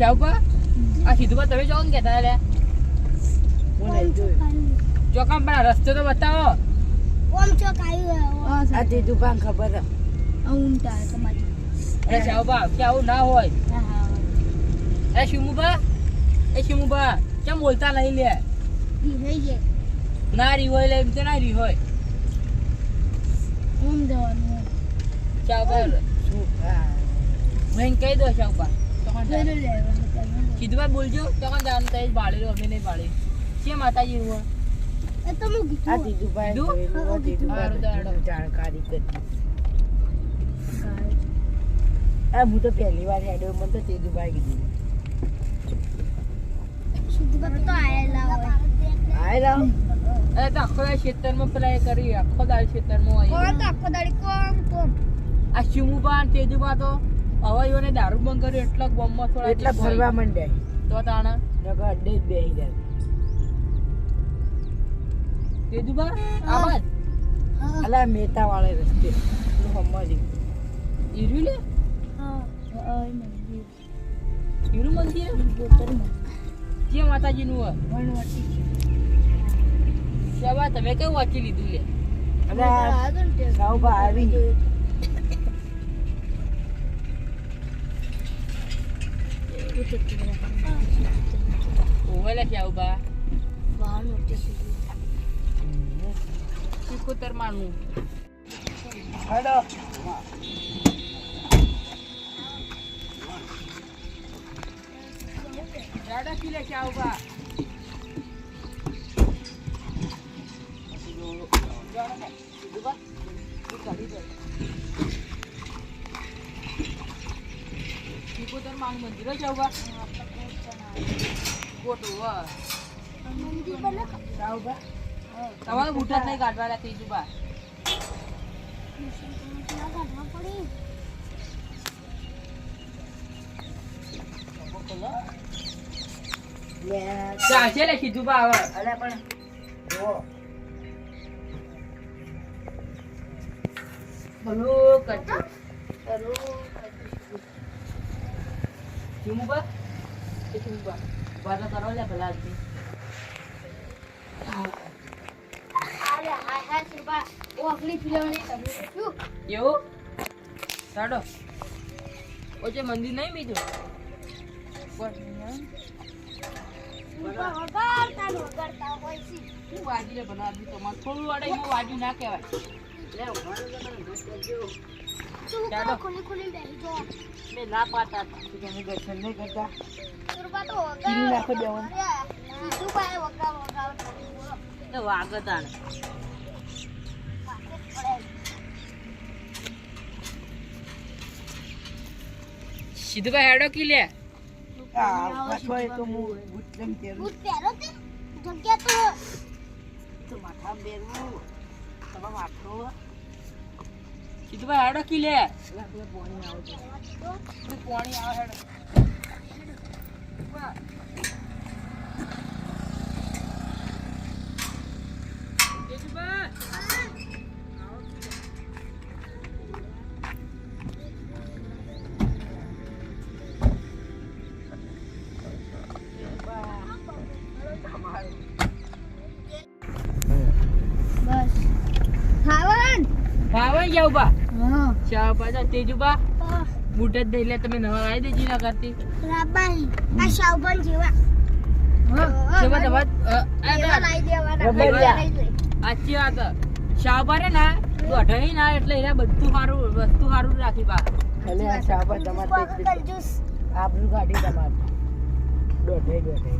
શાહુપા આ સીધું તમે જો ને બોલાય જોયું ચોકામ પણ રસ્તો તો બતાવો. ઓમ ચોક આવ્યું આ તે દુકાન ખબર. ઊંટા તમારી. અરે શાહુપા કે આવું ના હોય. હા હા. એ શિમુબા એ શિમુબા કેમ બોલતા નહીં લે? ના રી હોય લે એમ તો ના રી હોય. ઓમ જવાનું શાહુપા શું હા. મને કહી દો શાહુપા તો તો જાણકારી કરી આ હું તો પહેલી વાર હેડ્યો મને તો તેજુભાઈ કીધું. આયેલા હોય. આયેલા? હો? અરે તો આખો દાડો ખેતરમાં પેલા એ કરી આખો દાડો ખેતરમાં હોય. આખો દાડી કોમ કોમ આ શિમુબા અને તેજુબા તો? હવે દારૂ બંધ કર્યો એટલા ગોમમાં થોડા એટલા. ફરવા માંડ્યા તો તાણા. નકર અડ્ડે જ બેહી જાય. તેજુબા આવાજ? અલા મેતા વાળે રસ્તે હમણાં ઈર્યું લે? હા ઈરું મંદિર જે માતાજીનું વણવટી શાબા તમે કેવું વાંચી લીધું લે? અલા સાઉબા આવી ઓવે લે શાહુબા હમ. સિકોતર માનું હેડો દાડા કી લે શાહુબા સિકોતર હો શાહુબા ખોટું હા. તમારે જ નહીં કાઢવા લે તેજુબા લે ચાલશે લે સીધુબા હવે. અલા પણ જો ભલું કરજો. ચીમુબા એ ચીમુબા વાતો કરો લે ભલા આદમી એવું ચાલો ઓછે મંદિર નહીં બીજું વાજી લે બનાવી તમારે થોડું વાડે વાજી ના કહેવાય ચાલો. ખુલી ખુલી મેં ના પાતા તું તમે દર્શન નહીં કરતા સુરપા તો કીરી નાખો. સીધું પાએ સીધું ભાઈ હેડો કી લે આ પાછો એ તો હું બુટ લઈને પહેરું. ભૂત પહેરો તે જગ્યા તો તો માથામાં પહેરવું. તમારા માથું. સીધું હાડો કી લે પાણી આવે. પાણી આવે હેડો. ભાવન જાવ બા હા. ચા પાછા તેજુબા બૂટ જ લે તમે નવા આવી દેજી ના કરતી રાબાઈ આ શાવબન જેવા. તમાર અ, આ તો દેવાના. સાચી વાત. શાહબા રે ના તું અઢાઈ ના એટલે એને બધું સારું વસ્તુ સારું રાખી બા. એટલે આ શાબાશ તમારે આબરૂ કાઢી તમારે. દોઢે દોઢે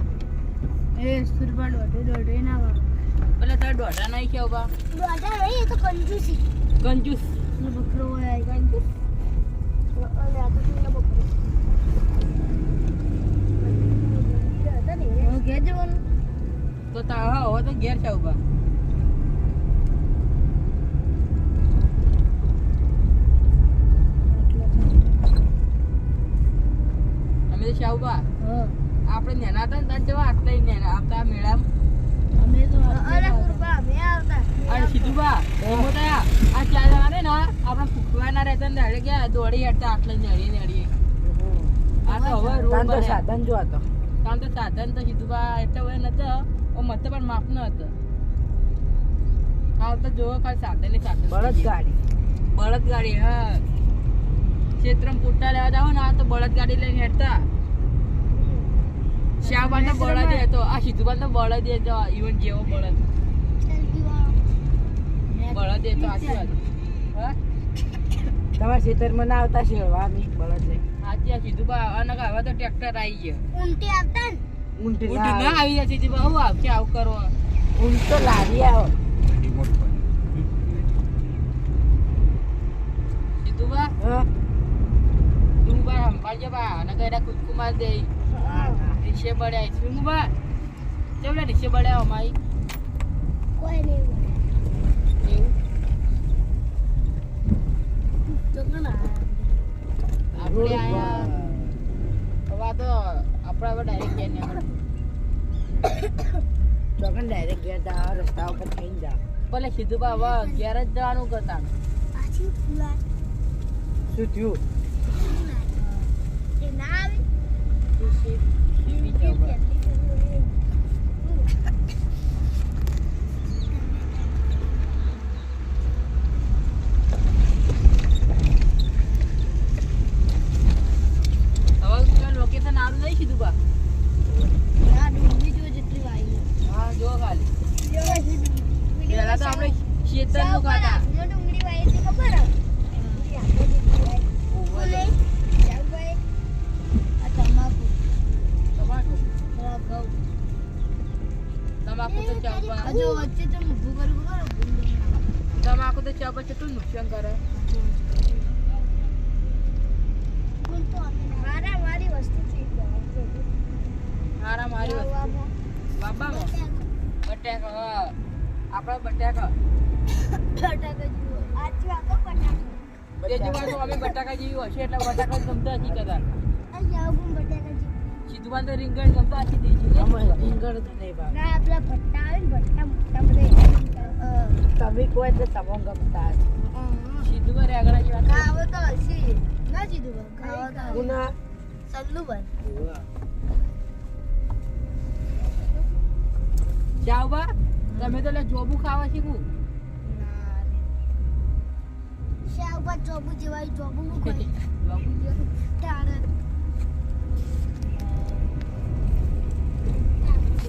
એ સુરપા દોઢે દોઢે ના એટલે તારે દોઢા નહીં કેવું બા દોઢા નહીં એ તો કંજૂસી. કંજૂસ. ને બકરો હોય કંજૂસ. તો ઘેર જવાનું? તા હા હવે તો ઘેર છે ઊભા. અમે તો શાહુબા આપણે નેના હતા ને તાર જવા આટલા નેના આપતા મેળામાં. અમે તો અરે સુરપા અમે આવતા અને સીધુબા એમાં તો આ આ ચાર જણા ને ના આપણા ફૂકવા ના રહેતા ને દાડે ગયા દોડી હેડતા આટલા નેડી નેડી આ તો હવે રોડ તાન તો બન્યા. સાધન જો હતો કામ તો સાધન તો સીધું એટલે નતો ઓ મત પણ માફ ન હતો. હાલ તો જોવો ખાલી સાધન સાધન બળદ ગાડી. બળદ ગાડી હા. ક્ષેત્રમ પુટ્ટા લેવા જાવ ને આ તો બળદ ગાડી લઈને હેડતા. શ્યાબાન તો બળદ હતો આ તો બળદ હતો ઈવન જેવો બળદ. બળદ હતો આશીર્વાદ હા? તમારા ખેતરમાં ના આવતા શેરવા ની બળદ લઈ આજે આ સીધુબા અને હવે તો ટ્રેક્ટર આવી ગયો. ઊંટી આવતા ને? ઊંટ ના ના આવી જાય સીધુબા હું આવશે આવું કરો? ઊંટ તો લાવી આવો. સીધુબા હા? તું બા સંભાળજે બા અને કઈડા કુદકુમાર દે. રીક્ષે બળ્યા શું બા કેવડા રીક્ષે બળ્યા અમારી કોઈ નહીં. એવું? તો કોણ આવે? આપણે આયા હવે તો આપણે હવે ડાયરેક્ટ ગયા ને ચોકન ડાયરેક્ટ ઘેર જાવ રસ્તા ઉપર થઈને જાવ ભલે સીધું બા હવે જ જવાનું કરતા. શું થયું? ના આવે? સીવી જાવ બા. હવે લોકેશન આવું નહીં સીધું બા ના, ડુંગળી જો જેટલી વાઈ. હા જો ખાલી જો હજી ડુંગળી પહેલા તો આપણે શેતરનું ચાવ પર ખાતા હાથમાં ડુંગળી વાઈ હતી ખબર હે? ડુંગળી હાથમાં જેટલી વાઈ. બોલે, ચાવ ભાઈ. આ તમાકુ. તમાકુ થોડા ઘઉં. તમાકુ તો ચા જો વચ્ચે તો ઊભું કરવું ખબર તમાકુ તો ચા કેટલું નુકસાન કરે. મારા મારી વસ્તુ છે. મારા મારી વસ્તુ. બાબામાં બટાકા હા. આપણા બટાકા. તે જુવાન અમે બટાકા જેવી હશે એટલે બટાકા જ ગમતા હજી કદાચ. સીધું બાંધો રીંગણ ગમતા આખી દેજી અમે રીંગણ તો નહીં ભાવ તમે કોઈ એટલે તમો ગમતા હશે. સીધું બારે આગળ જેવા ગુના. જાવ બા. તમે તો લે જોબુ ખાવા શીખું જોબુ જેવાય? જોબુ જોબુ જે.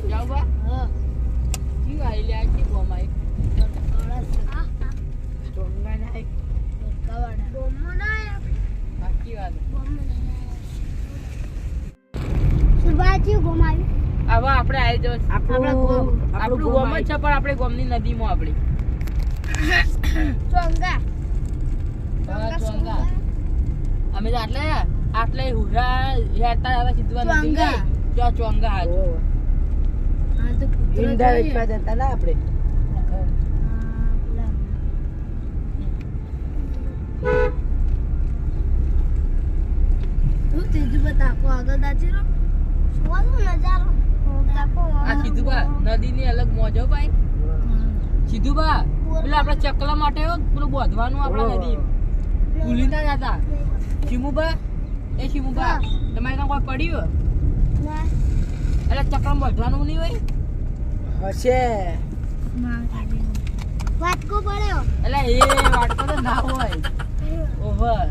જાવ બા હા. જી આઈ લે આજી બોમાઈ ચોંગા ના કવાડા બોમ્બો ના સાચી વાત સુરબાજી ઘુમાવી હવે આપણે આવી જો આપણું આપણું ગોમ જ છે પણ આપણે ગોમની નદીમાં આપણી. ચોંગા. ચોંગા. અમે તો આટલે આટલે હુરા હેરતા હતા સીધું નદી ચોંગા. ચોંગા હાલ. હા તો કૂતરો ઈંડા વેચવા જતા ના આપણે. હા, પેલા. બતાકો આગળ દાચી રો નજારો. આ સીધું નદીની અલગ મોજો ભાઈ. સીધું પેલા આપણા ચકલા માટે પેલું બોધવાનું આપણા નદી. ભૂલી ના જતા શીમુબા એ શીમુબા તમારે ત્યાં કોઈ પડ્યું એટલે ચકલા બોધવાનું નહીં હોય? હશે. વાટકો પડ્યો. એટલે એ વાટકો તો ના હોય. ઓવર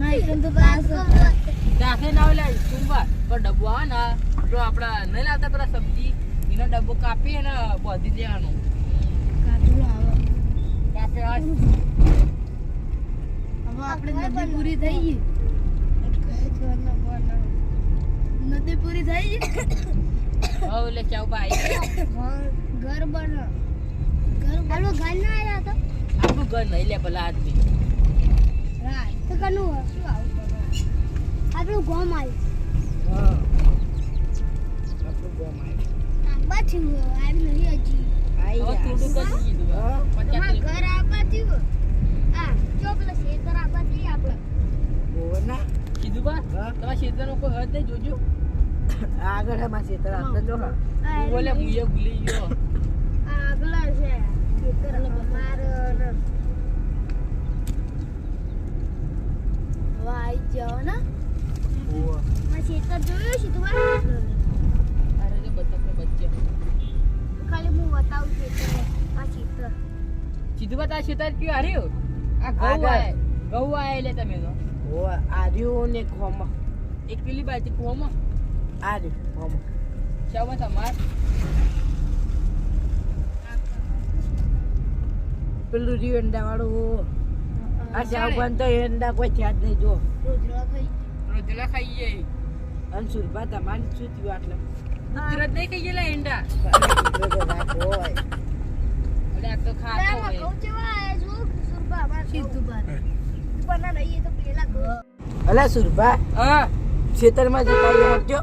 નહીં તો પાસ દાખે ના હોય શીમુબા પણ ડબ્બો આવે ને તો આપણા નહીં લાવતા પેલા સબ્જી એનો ડબ્બો કાપી અને બોધી દેવાનો કાપે આવે હવે આપણે નદી પૂરી થઈ ગઈ. નદી પૂરી થઈ ગઈ? હવે એટલે ચાવ ભાઈ ઘર બનો ઘર ના આવ્યા તો આપણું ઘર નહીં લે ભલા આદમી રાત તો કનું શું આવું આપણું ગોમ આવ્યું હા આપણું ગોમ આવ્યું. આબા થયું આવી નહીં હજી આઈ હવે યા. થોડુંક જ હા. પચાસ ઘર આબા થયું આ ચોકલે શેતર આબા થઈ આપણે ઓવર કીધું બા તમારા ક્ષેત્રનો કોઈ હદ નહીં જોજો આગળ હે માસી તરા તો જો. હું. બોલે હું એ ભૂલી ગયો. આગળ છે. શેતર માર વાઈ જાવ ને ઓવર. માં જોયું સીધું બા અરે જો બતકનો બચ્ચો. ખાલી હું બતાવું છું આ ચિત્ર સીધું બતા શેતર કયું હાર્યું? આ ઘઉં આય. ઘઉં આય એટલે તમે તો. ઓ આર્યું ને ખોમ એક પેલી બાજુ કુવામાં vamos. શામાં તમાર પેલું રહ્યું એંડા વાળું આ શાહબાન તો એંડા કોઈ છે જ નહીં જો ખાઈ રોજલા ખાઈએ અને સુરભા તમારી શું થયું આટલે. ઉતરત નહીં ખાઈએ લા એંડા? અરે આ તો ખાતો હોય. સીધું બા બના લઈએ તો પેલા ઘઉં. અલા સુરભા હા. ખેતરમાં જતા આપજો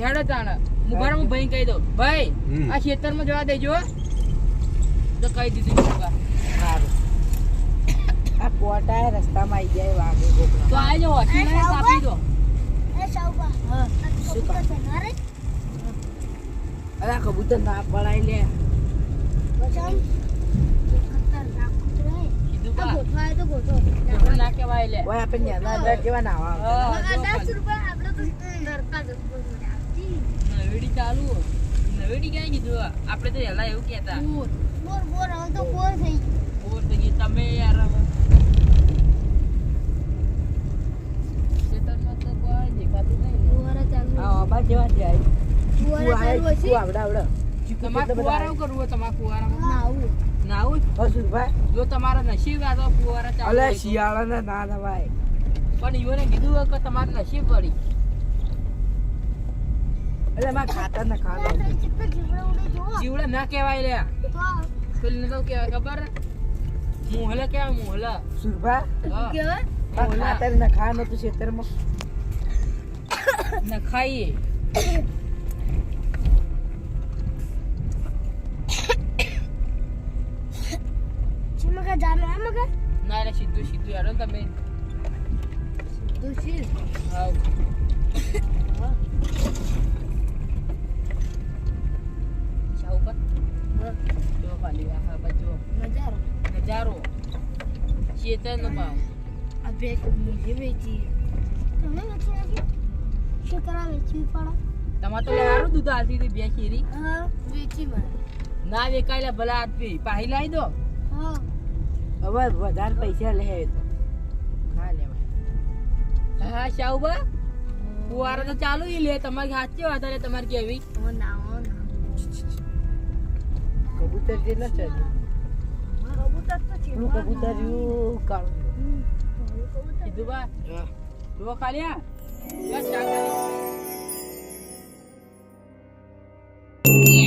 હેડો તાણ. મુભાર હું ભાઈ કહી દઉં. ભાઈ આ ખેતરમાં જવા દેજો તો કહી દીધું મુભા. સારું. આ કોટા રસ્તામાં આવી જાય વાગે તો ગોકળા આ જો હોશિયાર કાપી દો. એ સાઉબા હા શું કબૂતર છે કબૂતર ના પડાય લે. બચાવ. ના કહેવાય લે. આપણે નેના અંદર કેવા નાવા આવતા. હા, જો આ દસ રૂપિયા આપણે તો ડરતા જ ઉપર મને આવતી. નવેડી ચાલુ નવેડી ક્યાં કીધું? આપણે તો પહેલા એવું કહેતા. બોર બોર હવે તો બોર થઈ ગયું. ઓર તો કે તમે યાર હવે. ખેતરમાં તો કોઈ દેખાતું નહીં. ને. ચાલુ આ આબા જેવા જાય. બોર તું ચાલુ તું હશે આવડે. આવડે તમારે કરવું તમારે ફુવારામાં? નાવું નાવું જ. હા સુરભા જો તમારા નસીબ આ તો ફુવારા ચાલુ અલે શિયાળાના ના નવાય પણ ઈવોને કીધું હોય કે તમારે નસીબ પડી એટલે માં ખાતા ના ખાતા જીવડા ના કહેવાય લે તો પેલી તો કહેવાય ખબર? મોહલા કહેવાય મોહલા. સુરભા? હા. ખાતર ના ખા નતું ખેતરમાં. ના ખાઈએ ના રે સીધું સીધું યાર તમે. સીધું હાવ શાહુ ચેતન ભાવ આ બેગ મુજે વેચી તમે વેચી નાખી શું કરા વેચવી પડે તમારે તો લેવાનું દૂધ આલતી હતી બે શેરી હા વેચી મારે ના વેકાય લે ભલા આપી પાહી લાવી દો હા હવે વધારે પૈસા લે તો હા લેવાય હા શાહુબા ફુવારા તો ચાલુ ઈ લે તમારી સાચી વાત એટલે તમારી કેવી કબૂતર જે ન છે કબૂતર તો છે પેલું કબૂતર કાળું. ખાલી આ બસ શાકભાજી